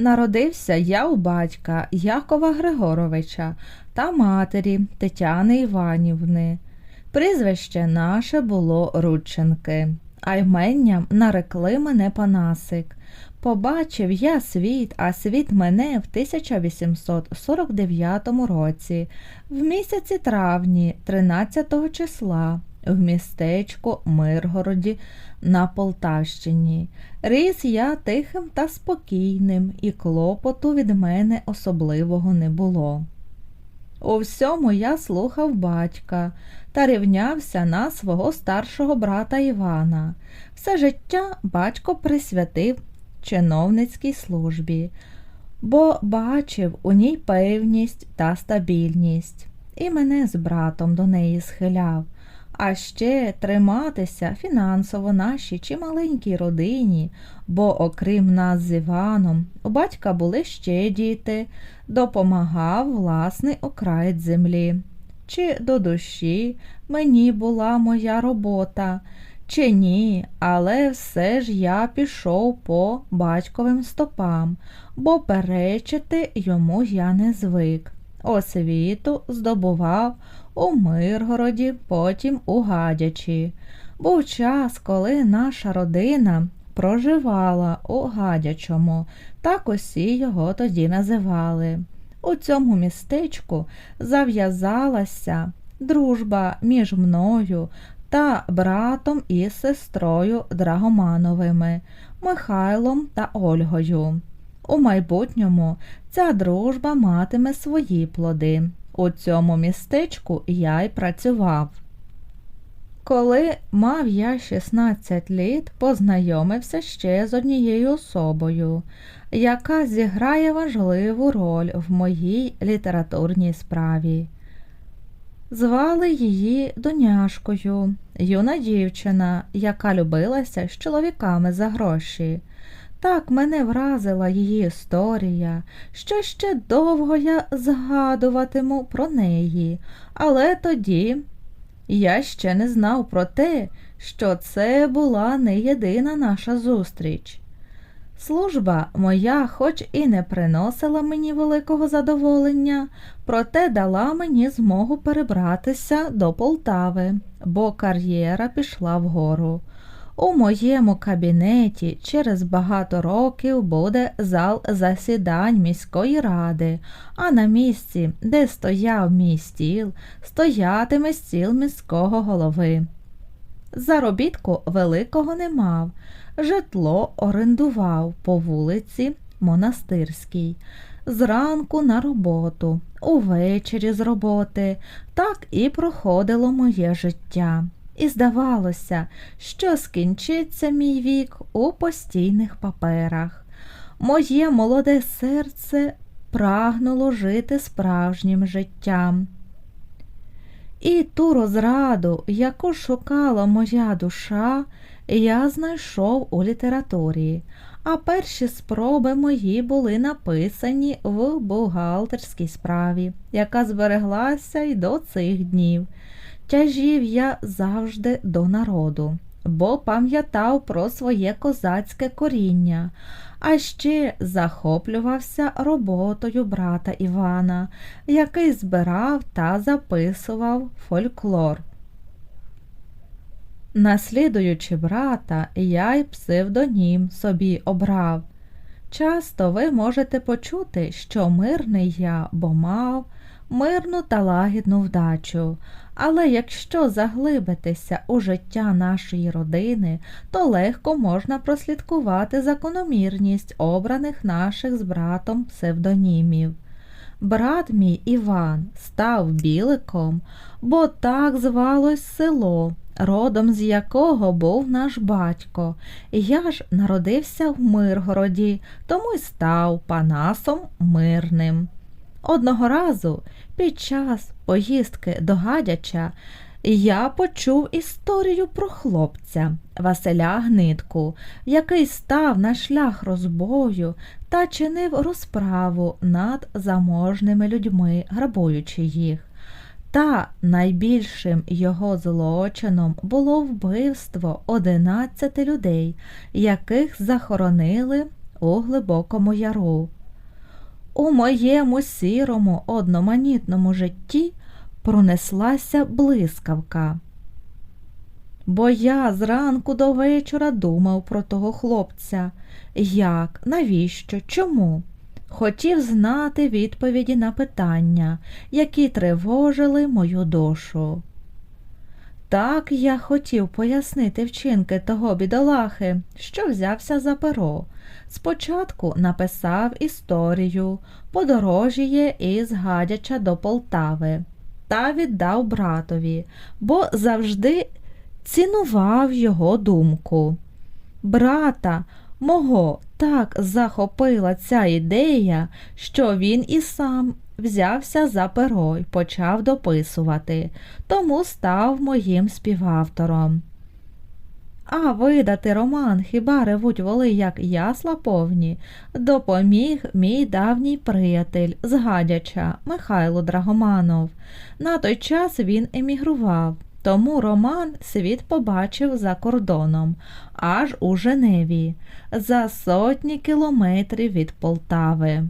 Народився я у батька Якова Григоровича та матері Тетяни Іванівни. Прізвище наше було Рудченки, а йменням нарекли мене Панасик. Побачив я світ, а світ мене в 1849 році, в місяці травні, 13 числа, в містечку Миргороді на Полтавщині. Ріс я тихим та спокійним, і клопоту від мене особливого не було. У всьому я слухав батька та рівнявся на свого старшого брата Івана. Все життя батько присвятив чиновницькій службі, бо бачив у ній певність та стабільність, і мене з братом до неї схиляв. А ще триматися фінансово нашій чималенькій родині, бо, окрім нас з Іваном, у батька були ще діти, допомагав власний окраєць землі. Чи до душі мені була моя робота, чи ні, але все ж я пішов по батьковим стопам, бо перечити йому я не звик. Освіту здобував у Миргороді, потім у Гадячі. Був час, коли наша родина проживала у Гадячому, так усі його тоді називали. У цьому містечку зав'язалася дружба між мною та братом і сестрою Драгомановими, Михайлом та Ольгою. У майбутньому ця дружба матиме свої плоди. У цьому містечку я й працював. Коли мав я 16 літ, познайомився ще з однією особою, яка зіграє важливу роль в моїй літературній справі. Звали її Доняшкою, юна дівчина, яка любилася з чоловіками за гроші. Так мене вразила її історія, що ще довго я згадуватиму про неї, але тоді я ще не знав про те, що це була не єдина наша зустріч. Служба моя, хоч і не приносила мені великого задоволення, проте дала мені змогу перебратися до Полтави, бо кар'єра пішла вгору. У моєму кабінеті через багато років буде зал засідань міської ради, а на місці, де стояв мій стіл, стоятиме стіл міського голови. Заробітку великого не мав, житло орендував по вулиці Монастирській. Зранку на роботу, увечері з роботи, так і проходило моє життя. І здавалося, що скінчиться мій вік у постійних паперах. Моє молоде серце прагнуло жити справжнім життям. І ту розраду, яку шукала моя душа, я знайшов у літературі, а перші спроби мої були написані в бухгалтерській справі, яка збереглася й до цих днів. Тяжів я завжди до народу, бо пам'ятав про своє козацьке коріння, а ще захоплювався роботою брата Івана, який збирав та записував фольклор. Наслідуючи брата, я й псевдонім собі обрав. Часто ви можете почути, що мирний я, бо мав мирну та лагідну вдачу. Але якщо заглибитися у життя нашої родини, то легко можна прослідкувати закономірність обраних наших з братом псевдонімів. Брат мій Іван став біликом, бо так звалось село, родом з якого був наш батько. Я ж народився в Миргороді, тому й став Панасом Мирним. Одного разу під час поїздки до Гадяча я почув історію про хлопця Василя Гнитку, який став на шлях розбою та чинив розправу над заможними людьми, грабуючи їх. Та найбільшим його злочином було вбивство 11 людей, яких захоронили у глибокому яру. У моєму сірому одноманітному житті пронеслася блискавка. Бо я зранку до вечора думав про того хлопця. Як, навіщо, чому? Хотів знати відповіді на питання, які тривожили мою душу. Так я хотів пояснити вчинки того бідолахи, що взявся за перо. Спочатку написав історію, подорожіє із Гадяча до Полтави та віддав братові, бо завжди цінував його думку. Брата мого так захопила ця ідея, що він і сам взявся за перо й почав дописувати, тому став моїм співавтором. А видати роман Хіба ревуть воли, як ясла повні, допоміг мій давній приятель з Гадяча Михайло Драгоманов. На той час він емігрував, тому роман світ побачив за кордоном, аж у Женеві, за сотні кілометрів від Полтави.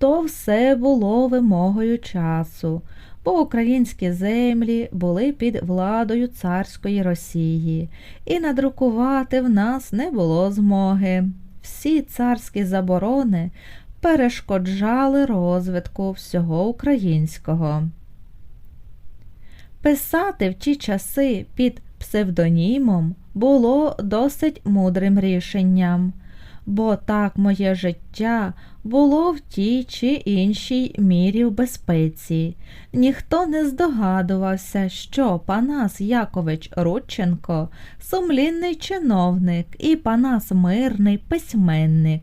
То все було вимогою часу, бо українські землі були під владою царської Росії, і надрукувати в нас не було змоги. Всі царські заборони перешкоджали розвитку всього українського. Писати в ті часи під псевдонімом було досить мудрим рішенням, бо так моє життя було в тій чи іншій мірі в безпеці. Ніхто не здогадувався, що Панас Якович Рудченко сумлінний чиновник і Панас Мирний письменник.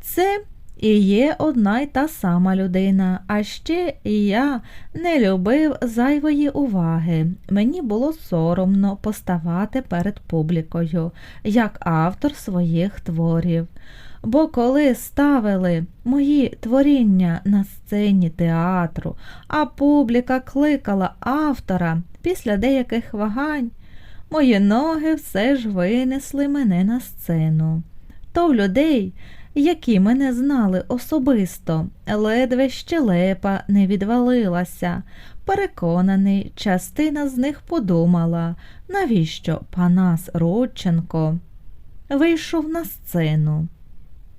Це і є одна й та сама людина, а ще і я не любив зайвої уваги. Мені було соромно поставати перед публікою, як автор своїх творів. Бо коли ставили мої творіння на сцені театру, а публіка кликала автора після деяких вагань, мої ноги все ж винесли мене на сцену. То в людей які мене знали особисто, ледве щелепа не відвалилася. Переконаний, частина з них подумала, навіщо Панас Родченко вийшов на сцену.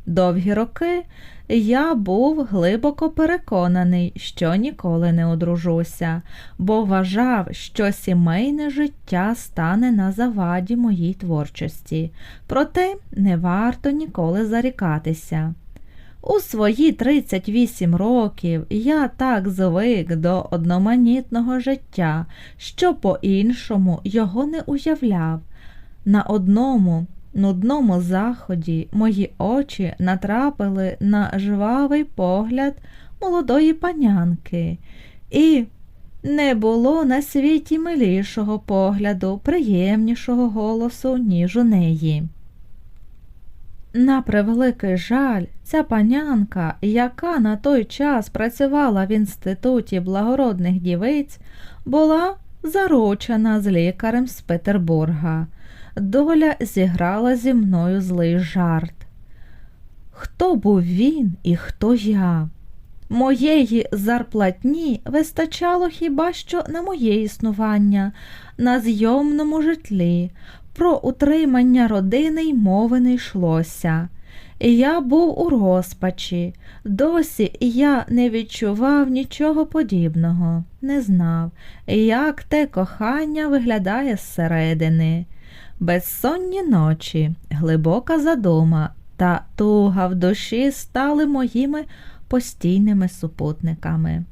Довгі роки я був глибоко переконаний, що ніколи не одружуся, бо вважав, що сімейне життя стане на заваді моїй творчості, проте не варто ніколи зарікатися. У свої 38 років я так звик до одноманітного життя, що по-іншому його не уявляв. На одному нудному заході мої очі натрапили на жвавий погляд молодої панянки, і не було на світі милішого погляду, приємнішого голосу, ніж у неї. На превеликий жаль, ця панянка, яка на той час працювала в інституті благородних дівиць, була заручена з лікарем з Петербурга доля зіграла зі мною злий жарт. Хто був він і хто я? Моєї зарплатні вистачало хіба що на моє існування, на зйомному житлі, про утримання родини й мови не йшлося. Я був у розпачі, досі я не відчував нічого подібного, не знав, як те кохання виглядає зсередини. Безсонні ночі, глибока задума та туга в душі стали моїми постійними супутниками.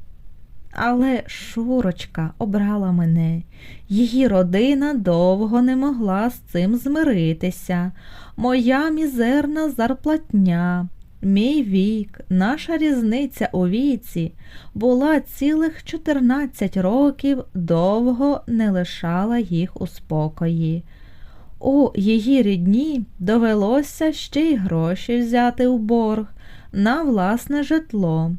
Але Шурочка обрала мене, її родина довго не могла з цим змиритися. Моя мізерна зарплатня, мій вік, наша різниця у віці була цілих 14 років довго не лишала їх у спокої. У її рідні довелося ще й гроші взяти у борг на власне житло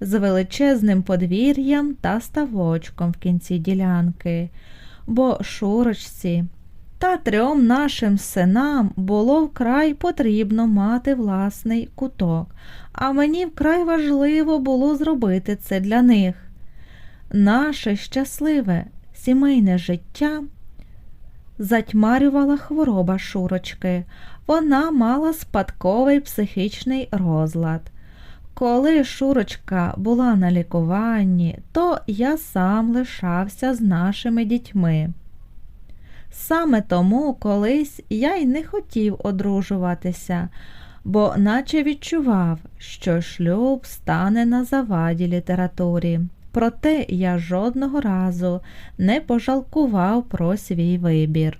з величезним подвір'ям та ставочком в кінці ділянки, бо шурочці Та трьом нашим синам було вкрай потрібно мати власний куток, а мені вкрай важливо було зробити це для них. Наше щасливе сімейне життя затьмарювала хвороба Шурочки. Вона мала спадковий психічний розлад. Коли Шурочка була на лікуванні, то я сам лишався з нашими дітьми. Саме тому колись я й не хотів одружуватися, бо наче відчував, що шлюб стане на заваді літературі. Проте я жодного разу не пожалкував про свій вибір.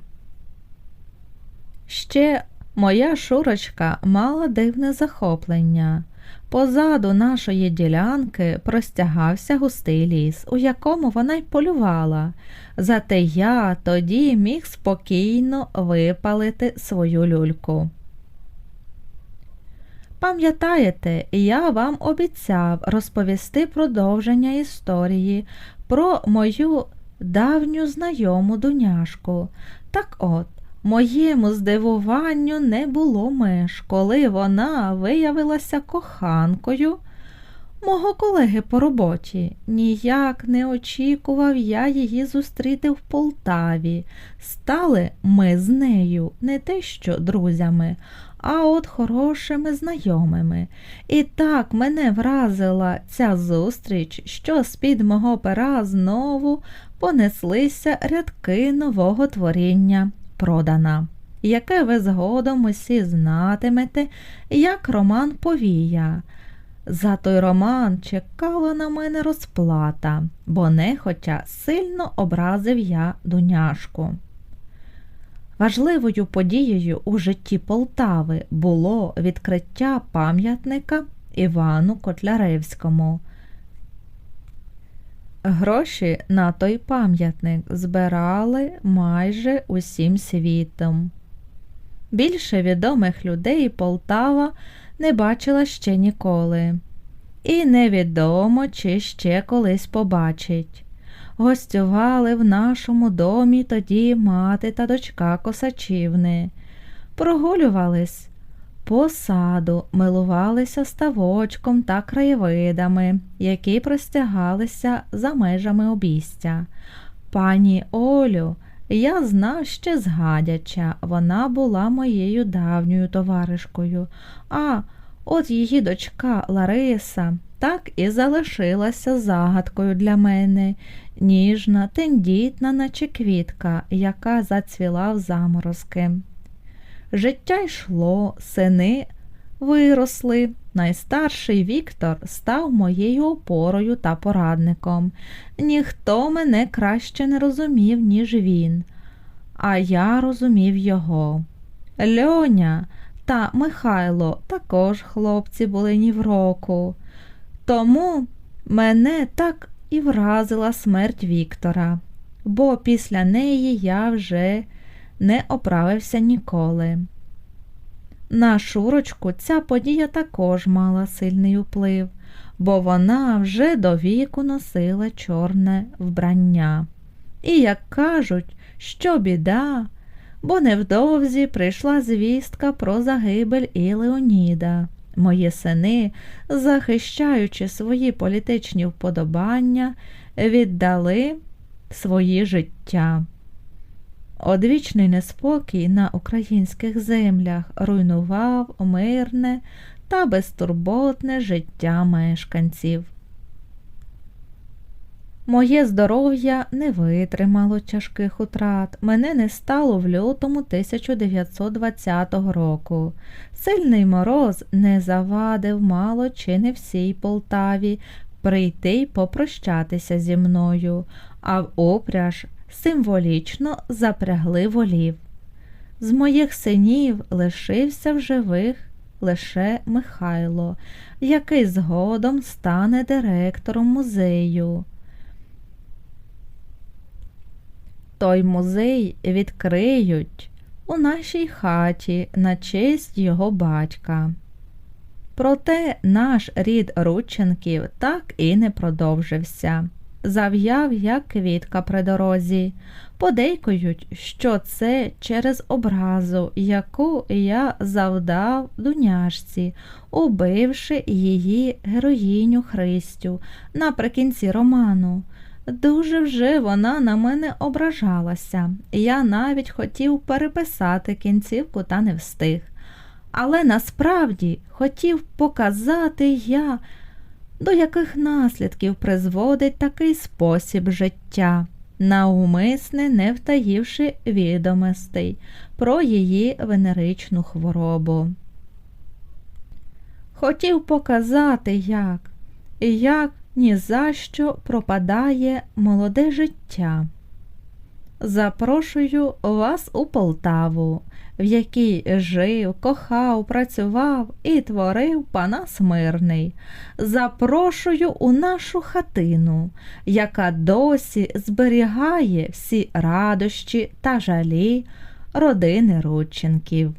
Ще моя шурочка мала дивне захоплення. Позаду нашої ділянки простягався густий ліс, у якому вона й полювала. Зате я тоді міг спокійно випалити свою люльку. Пам'ятаєте, я вам обіцяв розповісти продовження історії про мою давню знайому дуняшку. Так от, моєму здивуванню не було меж, коли вона виявилася коханкою мого колеги по роботі. Ніяк не очікував я її зустріти в Полтаві. Стали ми з нею не те що друзями, а от хорошими знайомими. І так мене вразила ця зустріч, що з-під мого пера знову понеслися рядки нового творіння продана, яке ви згодом усі знатимете, як роман Повія. За той роман чекала на мене розплата, бо нехотя сильно образив я дуняшку. Важливою подією у житті Полтави було відкриття пам'ятника Івану Котляревському. Гроші на той пам'ятник збирали майже усім світом. Більше відомих людей Полтава не бачила ще ніколи, і невідомо, чи ще колись побачить. Гостювали в нашому домі тоді мати та дочка Косачівни, прогулювались по саду, милувалися ставочком та краєвидами, які простягалися за межами обістя. Пані Олю, я знав ще згадяча, вона була моєю давньою товаришкою, а от її дочка Лариса так і залишилася загадкою для мене, ніжна, тендітна, наче квітка, яка зацвіла в заморозки. Життя йшло, сини виросли. Найстарший Віктор став моєю опорою та порадником. Ніхто мене краще не розумів, ніж він, а я розумів його. Льоня та Михайло також хлопці були ні в року. Тому мене так і вразила смерть Віктора, бо після неї я вже не оправився ніколи. На Шурочку ця подія також мала сильний вплив, бо вона вже до віку носила чорне вбрання. І, як кажуть, що біда, бо невдовзі прийшла звістка про загибель і Леоніда. Мої сини, захищаючи свої політичні вподобання, віддали свої життя. Одвічний неспокій на українських землях руйнував мирне та безтурботне життя мешканців. Моє здоров'я не витримало тяжких утрат. Мене не стало в лютому 1920 року. Сильний мороз не завадив мало чи не всій Полтаві прийти й попрощатися зі мною, а в опряж символічно запрягли волів. З моїх синів лишився в живих лише Михайло, який згодом стане директором музею. Той музей відкриють у нашій хаті на честь його батька. Проте наш рід Рудченків так і не продовжився. зав'яв, як квітка при дорозі. Подейкують, що це через образу, яку я завдав дуняшці, убивши її героїню Христю наприкінці роману. Дуже вже вона на мене ображалася. Я навіть хотів переписати кінцівку та не встиг. Але насправді хотів показати я, до яких наслідків призводить такий спосіб життя, навмисне не втаївши відомостей про її венеричну хворобу. Хотів показати, як, як ні за що пропадає молоде життя. Запрошую вас у Полтаву, в якій жив, кохав, працював і творив Панас Мирний. Запрошую у нашу хатину, яка досі зберігає всі радощі та жалі родини Рудченків.